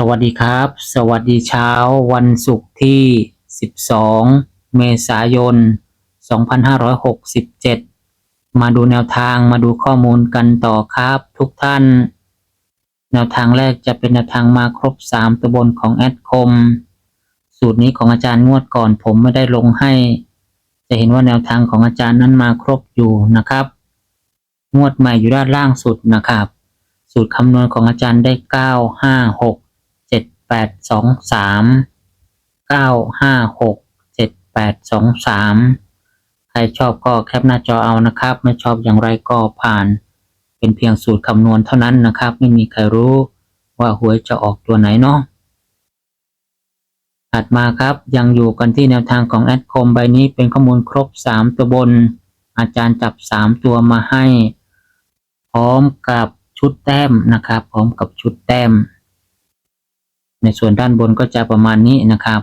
สวัสดีครับ สวัสดีเช้าวันศุกร์ที่ 12 เมษายน 2567 มาดูแนวทางมาดูข้อมูลกันต่อครับทุกท่าน แนวทางแรกจะเป็นแนวทางมาครบ 3 ตัวบนของแอดคม สูตรนี้ของอาจารย์งวดก่อนผมไม่ได้ลงให้ จะเห็นว่าแนวทางของอาจารย์นั้นมาครบอยู่นะครับ งวดใหม่อยู่ด้านล่างสุดนะครับ สูตรคำนวณของอาจารย์ได้เก้าห้าหกเจ็ด แปดสองสามเก้าห้าหกเจ็ดแปดสองสามใครชอบก็แคปหน้าจอเอานะครับ ไม่ชอบอย่างไรก็ผ่าน เป็นเพียงสูตรคำนวณเท่านั้นนะครับ ไม่มีใครรู้ว่าหวยจะออกตัวไหนเนาะถัดมาครับยังอยู่กันที่แนวทางของแอดคมใบนี้เป็นข้อมูลครบสามตัวบน อาจารย์จับสามตัวมาให้ พร้อมกับชุดแต้มนะครับ พร้อมกับชุดแต้ม ในส่วนด้านบนก็จะประมาณนี้นะครับ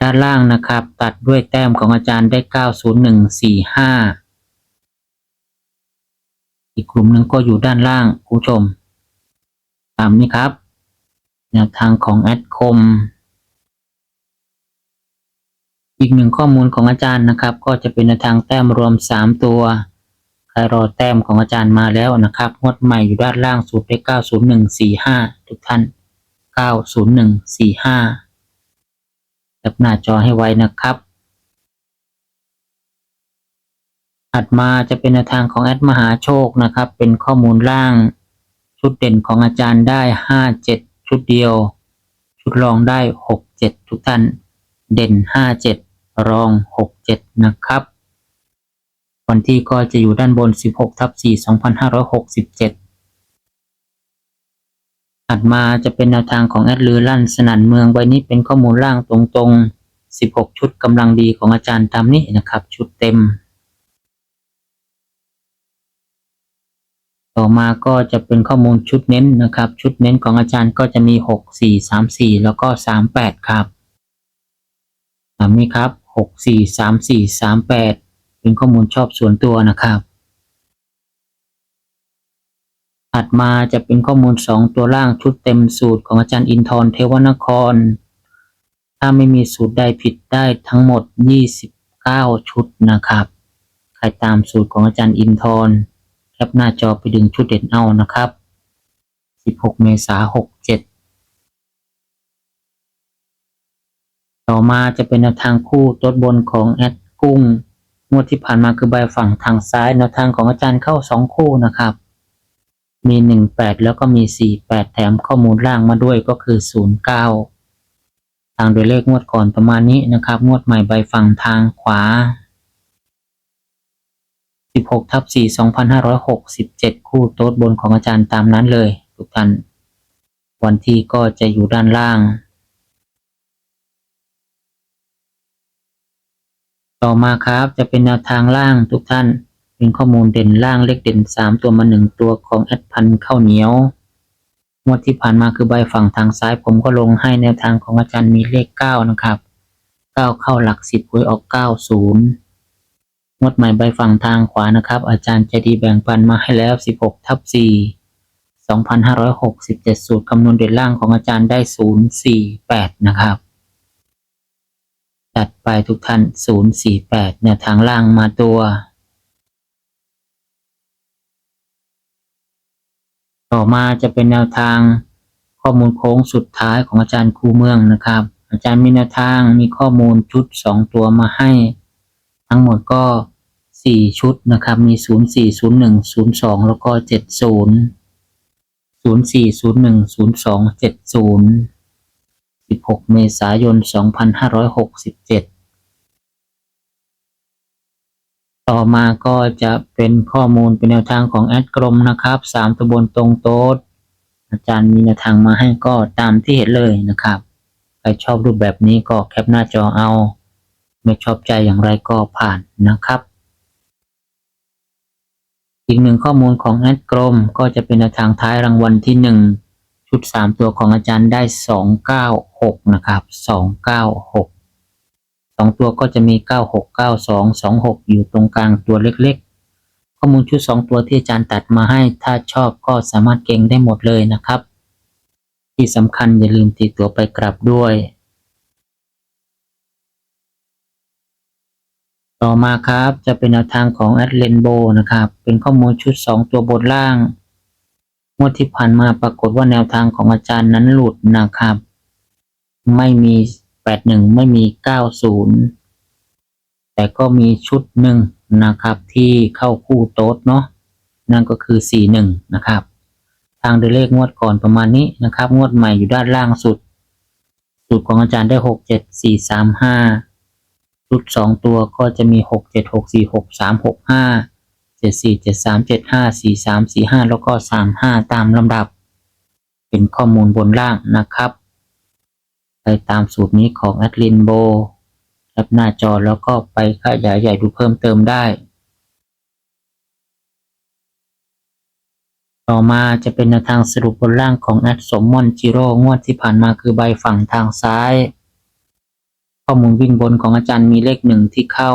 ด้านล่างนะครับ ตัดด้วยแต้มของอาจารย์ได้ 90145 อีกกลุ่มหนึ่งก็อยู่ด้านล่างคุณผู้ชม ตามนี้ครับแนวทางของแอดคม อีกหนึ่งข้อมูลของอาจารย์นะครับ ก็จะเป็นแนวทางแต้มรวม 3 ตัวใครรอแต้มของอาจารย์มาแล้วนะครับงวดใหม่อยู่ด้านล่างสุดได้ 90145 ทุกท่าน 90145แคปหน้าจอให้ไว้นะครับ ถัดมาจะเป็นทางของแอดมหาโชคนะครับ เป็นข้อมูลล่างชุดเด่นของอาจารย์ได้ 57 ชุดเดียว ชุดรองได้ 67 ทุกท่าน เด่น 57 รอง 67 นะครับวันที่ก็จะอยู่ด้านบน 16ทับ4 2567 ถัดมาจะเป็นแนวทางของแอดลือลั่นสนั่นเมืองใบนี้เป็นข้อมูลล่างตรงๆ 16 ชุดกำลังดีของอาจารย์ตามนี้นะครับ ชุดเต็ม ต่อมาก็จะเป็นข้อมูลชุดเน้นนะครับ ชุดเน้นของอาจารย์ก็จะมี 6 4 3 4 แล้วก็ 38 ครับตามนี้ครับ 6 4 3 4 3 8 เป็นข้อมูลชอบส่วนตัวนะครับ ถัดมาจะเป็นข้อมูล 2 ตัวล่างชุดเต็มสูตรของอาจารย์อินทร์เทวนคร ถ้าไม่มีสูตรใดผิดได้ทั้งหมด 29 ชุดนะครับ ใครตามสูตรของอาจารย์อินทร์แคปหน้าจอไปดึงชุดเด่นเอานะครับ 16 เมษายน67ต่อมาจะเป็นแนวทางคู่ตัวบนของแอดกุ้ง งวดที่ผ่านมาคือใบฝั่งทางซ้ายแนวทางของอาจารย์เข้า 2 คู่นะครับ มี 18 แล้วก็มี 48 แถมข้อมูลล่างมาด้วยก็คือ 09 ทางโดยเลขงวดก่อนประมาณนี้นะครับ งวดใหม่ใบฝั่งทางขวา 16ทับ4 2567 คู่โต๊ดบนของอาจารย์ตามนั้นเลย ทุกท่าน วันที่ก็จะอยู่ด้านล่าง ต่อมาครับจะเป็นแนวทางล่างทุกท่าน เป็นข้อมูลเด่นล่างเลขเด่น 3 ตัวมา 1 ตัวของแอดพันข้าวเหนียวงวดที่ผ่านมาคือใบฝั่งทางซ้ายผมก็ลงให้แนวทางของอาจารย์มีเลข 9 นะครับ 9 เข้าหลักสิบหวยออก 90งวดใหม่ใบฝั่งทางขวานะครับ อาจารย์ใจดีแบ่งปันมาให้แล้ว 16 ทับ 4 2567 สูตรคำนวณเด่นล่างของอาจารย์ได้ 048 นะครับจัดไปทุกท่าน 048 แนวทางล่างมาตัว ต่อมาจะเป็นแนวทางข้อมูลโค้งสุดท้ายของอาจารย์ครูเมืองนะครับ อาจารย์มีแนวทางมีข้อมูลชุด 2 ตัวมาให้ ทั้งหมดก็ 4 ชุดนะครับ มี 04 01 02 แล้วก็ 70 04 01 02 70 16 เมษายน 2567 ต่อมาก็จะเป็นข้อมูลเป็นแนวทางของแอดกรมนะครับสามตัวบนตรงโต๊ดอาจารย์มีแนวทางมาให้ก็ตามที่เห็นเลยนะครับใครชอบรูปแบบนี้ก็แคปหน้าจอเอา ไม่ชอบใจอย่างไรก็ผ่านนะครับ อีกหนึ่งข้อมูลของแอดกรมก็จะเป็นแนวทางท้ายรางวัลที่หนึ่งชุดสามตัวของอาจารย์ได้สองเก้าหกนะครับสองเก้าหก สองตัวก็จะมีเก้าหกเก้าสองสองหกอยู่ตรงกลางตัวเล็กๆ ข้อมูลชุดสองตัวที่อาจารย์ตัดมาให้ ถ้าชอบก็สามารถเก่งได้หมดเลยนะครับ ที่สำคัญอย่าลืมติดตัวไปกลับด้วย ต่อมาครับจะเป็นแนวทางของ a d l e n b o นะครับ เป็นข้อมูลชุด 2 ตัวบนล่างงวดที่ผ่านมาปรากฏว่าแนวทางของอาจารย์นั้นหลุดนะครับ ไม่มี 81ไม่มี90แต่ก็มีชุดหนึ่งนะครับที่เข้าคู่โต๊ดเนาะนั่นก็คือ41นะครับ ทางเดเลขงวดก่อนประมาณนี้นะครับ งวดใหม่อยู่ด้านล่างสุดสูตรของอาจารย์ได้6 7 4 3 5ชุดสองตัวก็จะมีหกเจ็ดหกสี่หกสามหกห้าเจ็ดสี่เจ็ดสามเจ็ดห้าสี่สามสี่ห้าแล้วก็สามห้าตามลำดับ เป็นข้อมูลบนล่างนะครับ ไปตามสูตรนี้ของแอดลินโบแคปหน้าจอแล้วก็ไปขยายใหญ่ดูเพิ่มเติมได้ ต่อมาจะเป็นแนวทางสรุปบนล่างของแอดสมมอนจิโร่งวดที่ผ่านมาคือใบฝั่งทางซ้าย ข้อมูลวิ่งบนของอาจารย์มีเลขหนึ่งที่เข้า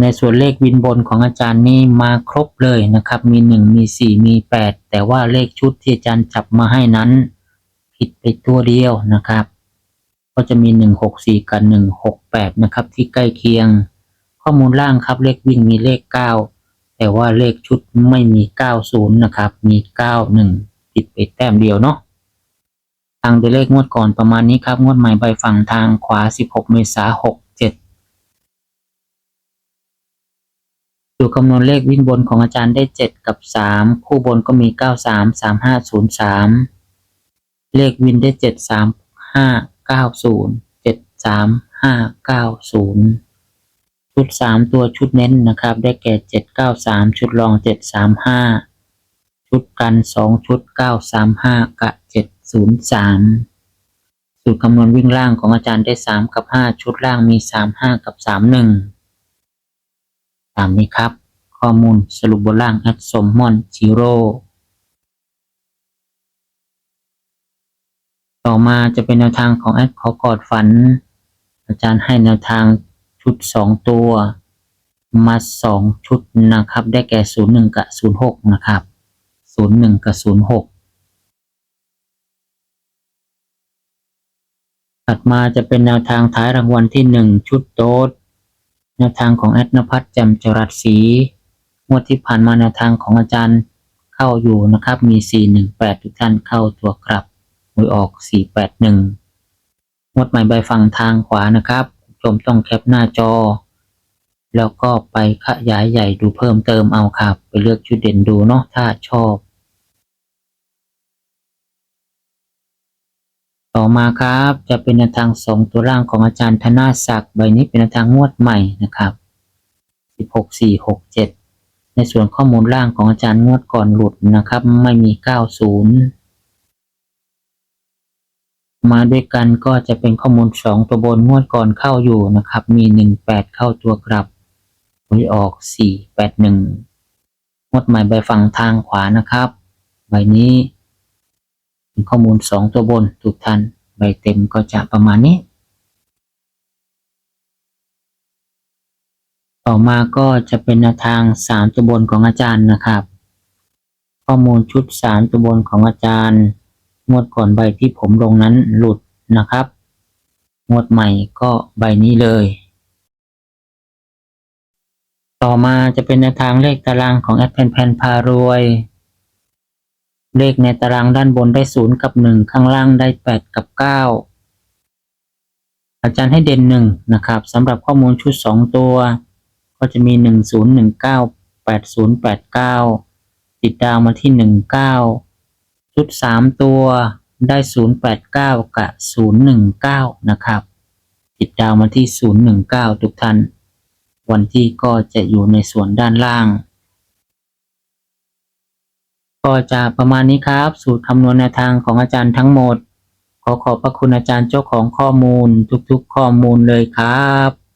ในส่วนเลขวินบนของอาจารย์นี่มาครบเลยนะครับ มีหนึ่งมีสี่มีแปดแต่ว่าเลขชุดที่อาจารย์จับมาให้นั้น ผิดไปตัวเดียวนะครับ ก็จะมีหนึ่งหกสี่กับหนึ่งหกแปดนะครับ ที่ใกล้เคียง ข้อมูลล่างครับเลขวิ่งมีเลขเก้าแต่ว่าเลขชุดไม่มีเก้าศูนย์นะครับ มีเก้าหนึ่งผิดไปแต้มเดียวเนาะทางตัวเลขงวดก่อนประมาณนี้ครับ งวดใหม่ใบฝั่งทางขวา 16 เมษายน67สูคำนวณเลขวิ่งบนของอาจารย์ได้ 7 กับ 3 คู่บนก็มี 93 3503 เลขวินได้เจ็ดสามห้าเก้าศูนย์เจ็ดสามห้าเก้าศูนย์ชุดสามตัวชุดเน้นนะครับ ได้แก่เจ็ดเก้าสามชุดรองเจ็ดสามห้าชุดกันสองชุดเก้าสามห้ากับเจ็ดศูนย์สามสูตรคำนวณวิ่งล่างของอาจารย์ได้สามกับห้าชุดล่างมีสามห้ากับสามหนึ่งตามนี้ครับ ข้อมูลสรุปบนล่างอัดสมมอนชิโร่ ต่อมาจะเป็นแนวทางของแอดขอกอดฝัน อาจารย์ให้แนวทางชุด 2 ตัว มา 2 ชุดนะครับ ได้แก่ 01 กับ 06 นะครับ 01 กับ 06 ถัดมาจะเป็นแนวทางท้ายรางวัลที่หนึ่งชุดโต๊ดแนวทางของแอดนภัทรแจ่มจรัสศรีงวดที่ผ่านมาแนวทางของอาจารย์เข้าอยู่นะครับ มี 418 ทุกท่านเข้าตัวกลับ หวยออก481งวดใหม่ใบฝั่งทางขวานะครับชมต้องแคปหน้าจอ แล้วก็ไปขยายใหญ่ดูเพิ่มเติมเอาครับ ไปเลือกชุดเด่นดูเนาะถ้าชอบ ต่อมาครับจะเป็นแนวทางสองตัวล่างของอาจารย์ธนาศักดิ์ใบนี้เป็นแนวทางงวดใหม่นะครับ16 4 6 7 ในส่วนข้อมูลล่างของอาจารย์งวดก่อนหลุดนะครับ ไม่มี 90 มาด้วยกันก็จะเป็นข้อมูล2ตัวบนงวดก่อนเข้าอยู่นะครับ มี18เข้าตัวกลับหวยออก481งวดใหม่ใบฝั่งทางขวานะครับ ใบนี้เป็นข้อมูล2ตัวบนทุกท่านใบเต็มก็จะประมาณนี้ ต่อมาก็จะเป็นแนวทาง3ตัวบนของอาจารย์นะครับ ข้อมูลชุด3ตัวบนของอาจารย์ งวดก่อนใบที่ผมลงนั้นหลุดนะครับ งวดใหม่ก็ใบนี้เลย ต่อมาจะเป็นแนทางเลขตารางของแอดแพนแพนพารวย เลขในตารางด้านบนได้ศูนย์กับหนึ่งข้างล่างได้แปดกับเก้าอาจารย์ให้เด่นหนึ่งนะครับสำหรับข้อมูลชุดสองตัว ก็จะมีหนึ่งศูนย์หนึ่งเก้าแปดศูนย์แปดเก้าติดดาวมาที่หนึ่งเก้า ชุดสามตัวได้ศูนย์แปดเก้ากับศูนย์หนึ่งเก้านะครับ ติดดาวมาที่ศูนย์หนึ่งเก้าทุกท่าน วันที่ก็จะอยู่ในส่วนด้านล่าง ก็จะประมาณนี้ครับ สูตรคำนวณแนวทางของอาจารย์ทั้งหมด ขอขอบพระคุณอาจารย์เจ้าของข้อมูลทุกๆข้อมูลเลยครับ